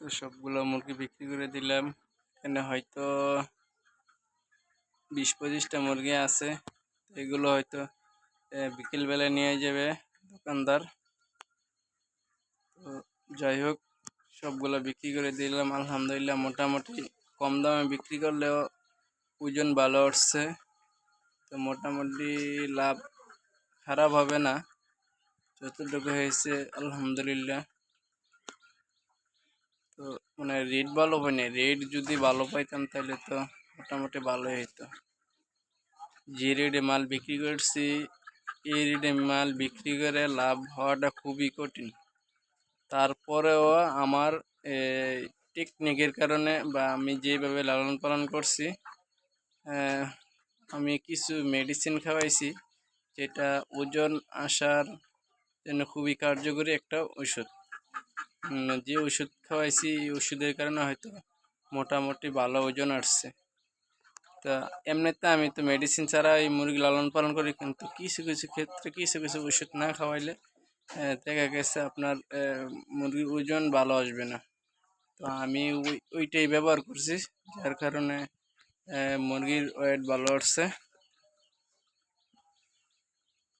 তো সবগুলো মুরগি বিক্রি করে দিলাম। এখানে হয়তো বিশ পঁচিশটা মুরগি আছে। এগুলো হয়তো বিকেলবেলা নিয়ে যাবে দোকানদার। তো যাই হোক, সবগুলো বিক্রি করে দিলাম। আলহামদুলিল্লাহ মোটামুটি কম দামে বিক্রি করলেও ওজন ভালো উঠছে। তো মোটামুটি লাভ খারাপ হবে না। যতটুকু হয়েছে, আলহামদুলিল্লাহ। তো মানে রেট ভালো হয় না রেট যদি ভালো পাইতাম তাহলে তো মোটামুটি ভালোই হতো যে রেটে মাল বিক্রি করছি, এই রেটে মাল বিক্রি করে লাভ হওয়াটা খুবই কঠিন। তারপরেও আমার টেকনিকের কারণে বা আমি যেভাবে লালন পালন করছি আমি কিছু মেডিসিন খাওয়াইছি, যেটা ওজন আসার জন্য খুবই কার্যকরী একটা ওষুধ যে ওষুধ খাওয়াইছি, এই ওষুধের কারণে হয়তো মোটামুটি ভালো ওজন আসছে। তা এমনিতে আমি তো মেডিসিন ছাড়া এই মুরগি লালন পালন করি, কিন্তু কিছু কিছু ক্ষেত্রে কিছু কিছু ওষুধ না খাওয়াইলে দেখা গেছে আপনার মুরগির ওজন ভালো আসবে না। তো আমি ওই, ওইটাই ব্যবহার করছি, যার কারণে মুরগির ওয়েট ভালো আসছে।